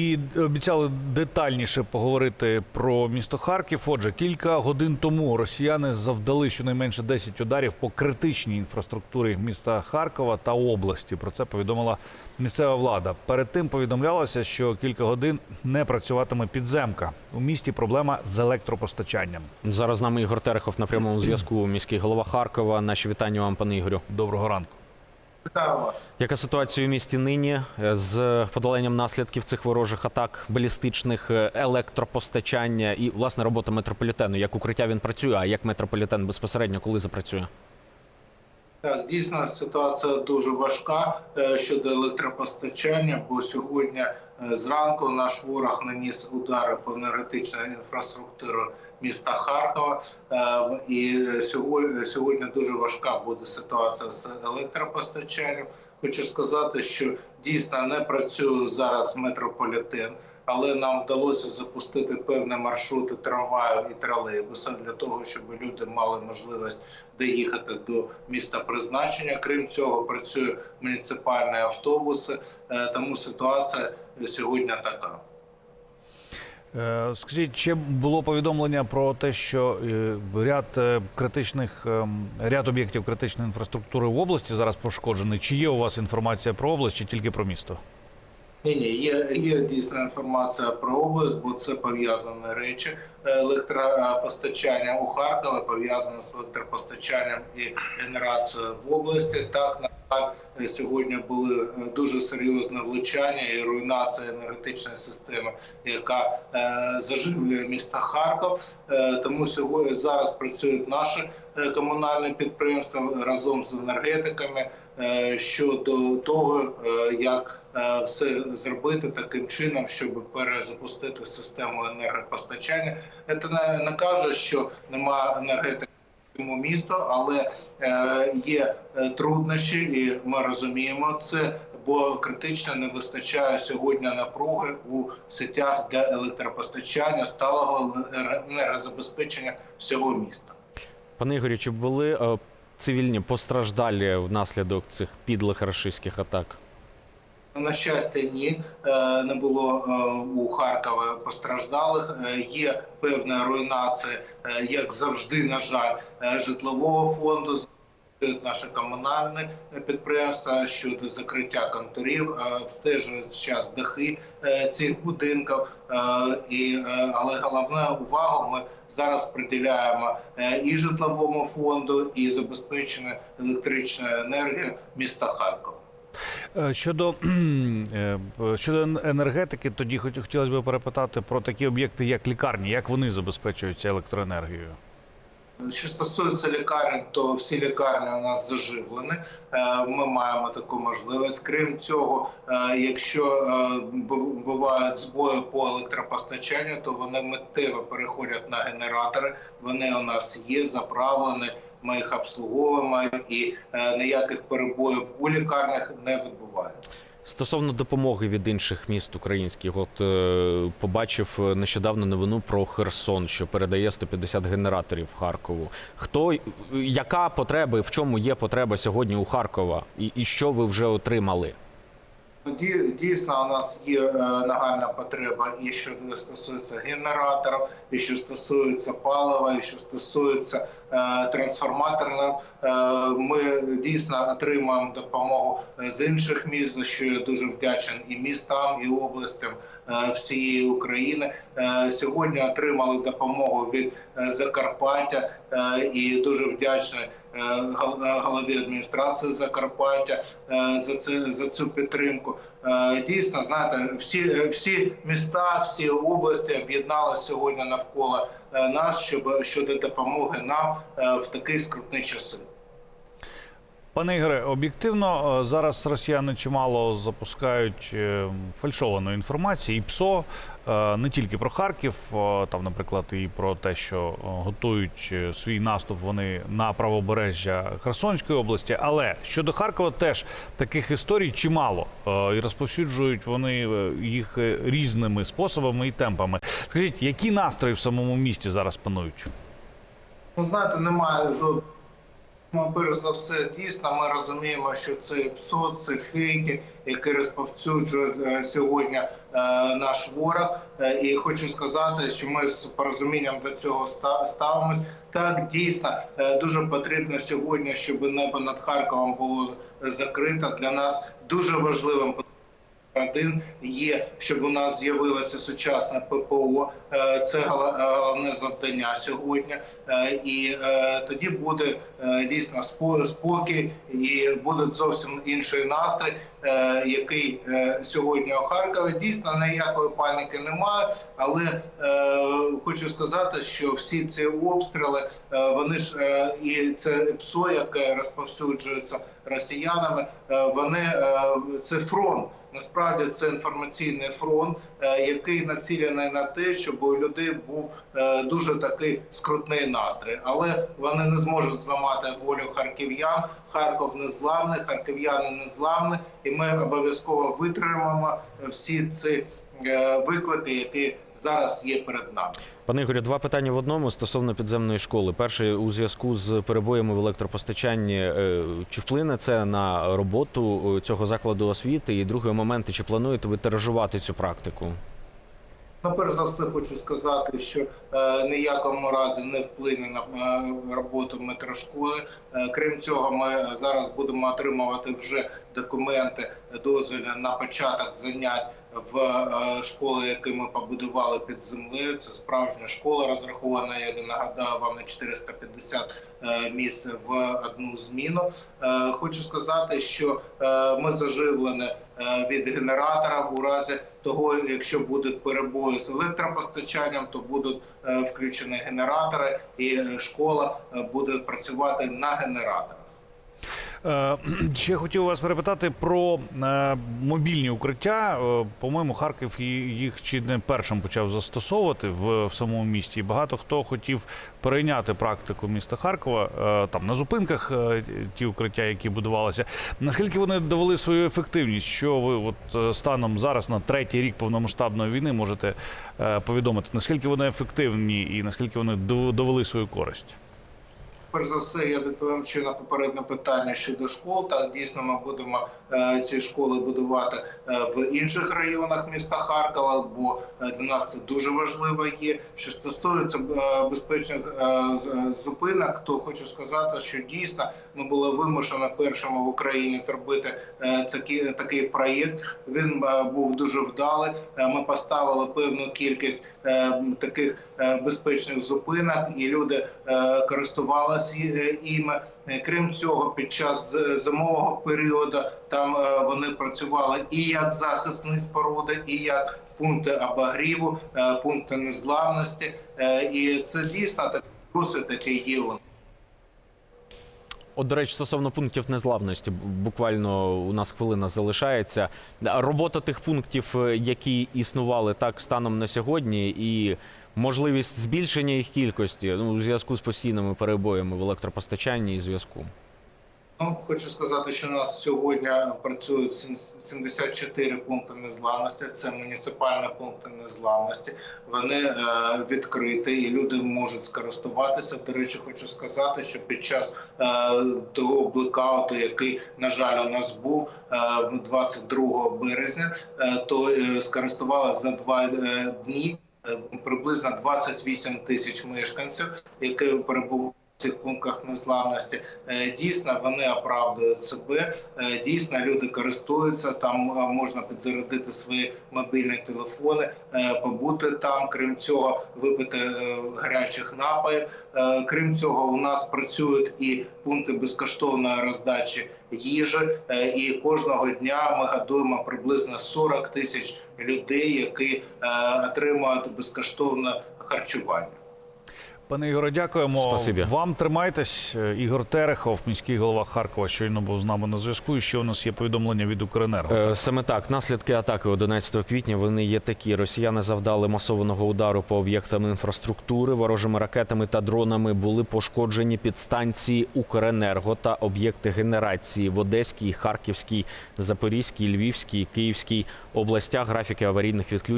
І обіцяли детальніше поговорити про місто Харків. Отже, кілька годин тому росіяни завдали щонайменше 10 ударів по критичній інфраструктурі міста Харкова та області. Про це повідомила місцева влада. Перед тим повідомлялося, що кілька годин не працюватиме підземка. У місті проблема з електропостачанням. Зараз з нами Ігор Терехов на прямому зв'язку. Міський голова Харкова. Наші вітання вам, пане Ігорю. Доброго ранку. Яка ситуація у місті нині е, з подоленням наслідків цих ворожих атак, балістичних е, електропостачання і власне робота метрополітену? Як укриття він працює? А як метрополітен безпосередньо коли запрацює? Так, дійсно ситуація дуже важка е, щодо електропостачання, бо сьогодні зранку наш ворог наніс удари по енергетичній інфраструктурі міста Харкова. Е, І сьогодні, сьогодні дуже важка буде ситуація з електропостачанням. Хочу сказати, що дійсно не працює зараз метрополітен. Але нам вдалося запустити певні маршрути трамваю і тролейбуса для того, щоб люди мали можливість доїхати до міста призначення. Крім цього, працює муніципальні автобуси, Е, тому ситуація сьогодні така. Е, Скажіть, чи було повідомлення про те, що е, ряд критичних ем, ряд об'єктів критичної інфраструктури в області зараз пошкоджений? Чи є у вас інформація про область, чи тільки про місто? Ні, ні, є, є дійсна інформація про область, бо це пов'язані речі. Електропостачання у Харкові пов'язане з електропостачанням і генерацією в області. Так, на жаль, сьогодні були е, дуже серйозне влучання і руйнація енергетичної системи, яка е, заживлює місто Харків. Е, тому сьогодні зараз працюють наші комунальні підприємства разом з енергетиками щодо того, е, як е, все зробити таким чином, щоб перезапустити систему енергопостачання. Це не, каже, що немає енергетики цьому місту, але е, є е, труднощі, і ми розуміємо це. Бо критично не вистачає сьогодні напруги у сетях для електропостачання, сталого енергозабезпечення всього міста. Пане Ігорю, чи були е, цивільні постраждалі внаслідок цих підлих рашистських атак? На щастя, ні, Е, не було е, у Харкові постраждалих. Е, Є певна руйнація, як завжди, на жаль, житлового фонду. Працюють Наші комунальні підприємства щодо закриття конторів, е, обстежують зараз дахи е, цих будинків. Е, І, але головну увагу ми зараз приділяємо і житловому фонду, і забезпеченню електричною енергією міста Харкова. Щодо щодо енергетики, тоді хот- хотілося б перепитати про такі об'єкти, як лікарні, як вони забезпечуються електроенергією. Що стосується лікарень, то всі лікарні у нас заживлені. Е, Ми маємо таку можливість. Крім цього, е, якщо е, бувають збої по електропостачанню, то вони миттєво переходять на генератори. Вони у нас є заправлені. Ми їх обслуговуємо, і ніяких перебоїв у лікарнях не відбувається. Стосовно допомоги від інших міст українських, от е, побачив е, нещодавно новину про Херсон, що передає 150 генераторів Харкову. Хто яка потреба, в чому є потреба сьогодні у Харкова, і, і що ви вже отримали? Ді- Дійсно, у нас є е, нагальна потреба і що стосується генераторів, і що стосується палива, і що стосується е, трансформаторів. Е, ми дійсно отримуємо допомогу з інших міст, за що я дуже вдячен і містам, і областям е, всієї України. Е, сьогодні отримали допомогу від е, Закарпаття е, і дуже вдячний е, е, голові адміністрації Закарпаття е, за це за цю підтримку. Е, Дійсно, знаєте, всі е, всі міста, всі області об'єдналися сьогодні навколо е, нас, щоб щодо допомоги нам в такі скрутні часи. Пане Ігоре, об'єктивно е, зараз росіяни чимало запускають е, фальшованої інформації, і ПСО е, не тільки про Харків, там, наприклад, і про те, що готують свій наступ вони на правобережжя Херсонської області. Але щодо Харкова, теж таких історій чимало, і розповсюджують вони їх різними способами і темпами. Скажіть, які настрої в самому місті зараз панують? Ну, знаєте, немає жодного Ну, перш за все, дійсно, ми розуміємо, що це ПСО, це фейки, які розповсюджує е, сьогодні е, наш ворог. Е, І хочу сказати, що ми з порозумінням до цього ставимось. Так, дійсно, дуже потрібно сьогодні, щоб небо над Харковом було закрите. Для нас дуже важливим один є, щоб у нас з'явилося сучасне ППО. Це головне завдання сьогодні. І тоді буде дійсно спо- спокій і буде зовсім інший настрій, е, який е, сьогодні у Харкові. Дійсно, ніякої паніки немає, але е, хочу сказати, що всі ці обстріли е, вони ж е, і це ПСО, яке розповсюджується росіянами. е, Вони е, це фронт. Насправді це інформаційний фронт, е, який націлений на те, щоб у людей був е, дуже такий скрутний настрій, але вони не зможуть зламати волю харків'ян. Харків незламний, харків'яни незламні, і ми обов'язково витримаємо всі ці е, виклики, які зараз є перед нами. Пане Ігорю, два питання в одному стосовно підземної школи. Перше у зв'язку з перебоями в електропостачанні. е, Чи вплине це на роботу е, цього закладу освіти? І другий момент, чи плануєте ви тиражувати цю практику? Ну, перш за все, хочу сказати, що е, ніякому разі не вплине на е, роботу метрошколи. Е, крім цього, ми зараз будемо отримувати вже документи дозвільні на початок занять в е, школи, які ми побудували під землею. Це справжня школа, розрахована, я нагадаю вам на 450 е, місць в одну зміну. Е, хочу сказати, що е, ми заживлені від генератора у разі того, якщо будуть перебої з електропостачанням, то будуть е, включені генератори, і е, школа е, буде працювати на генераторах. Е, Ще хотів вас перепитати про е, мобільні укриття. Е, По-моєму, Харків їх чи не першим почав застосовувати в, самому місті. Багато хто хотів перейняти практику міста Харкова там на зупинках ті укриття, які будувалися. Наскільки вони довели свою ефективність? Що ви от станом зараз на третій рік повномасштабної війни можете повідомити? Наскільки вони ефективні і наскільки вони дов- довели свою користь? Перш за все, я відповім ще на попереднє питання щодо школ. Так дійсно ми будемо е, ці школи будувати е, в інших районах міста Харкова, бо е, для нас це дуже важливо є. Що стосується безпечних зупинок, то хочу сказати, що дійсно ми були вимушені першими в Україні зробити такий, проєкт. Він був дуже вдалий. Ми поставили певну кількість таких безпечних зупинок, і люди користувалися е, іми. Е, Крім цього, під час зимового періоду там е, вони працювали і як захисні споруди, і як пункти обогріву, е, пункти незламності. Е, І це дійсно такий досвід, який є. От, до речі, стосовно пунктів незламності, б- буквально у нас хвилина залишається. Робота тих пунктів, е, які існували так станом на сьогодні, і можливість збільшення їх кількості ну, у зв'язку з постійними перебоями в електропостачанні і зв'язку. Ну, хочу сказати, що у нас сьогодні працюють сім- 74 пункти незламності. Це муніципальні пункти незламності. Вони е, відкриті і люди можуть скористуватися. До речі, хочу сказати, що під час е, того блекауту, який на жаль у нас був е, 22 березня, е, то е, скористувалися за два е, дні приблизно 28 тисяч мешканців, які перебували цих пунктах незламності. Е, Дійсно, вони оправдують себе. Е, Дійсно, люди користуються. Там е, можна підзарядити свої мобільні телефони, е, побути там. Крім цього, випити е, гарячих напоїв. Е, Крім цього, у нас працюють і пункти безкоштовної роздачі їжі. Е, І кожного дня ми годуємо приблизно 40 тисяч людей, які е, отримують безкоштовне харчування. Пане Ігоре, дякуємо Спасибі. вам. Тримайтесь. Ігор Терехов, міський голова Харкова, щойно був з нами на зв'язку. І ще у нас є повідомлення від Укренерго. Е, Саме так, наслідки атаки 11 квітня вони є такі. Росіяни завдали масованого удару по об'єктам інфраструктури. Ворожими ракетами та дронами були пошкоджені підстанції Укренерго та об'єкти генерації в Одеській, Харківській, Запорізькій, Львівській, Київській областях. Графіки аварійних відключень.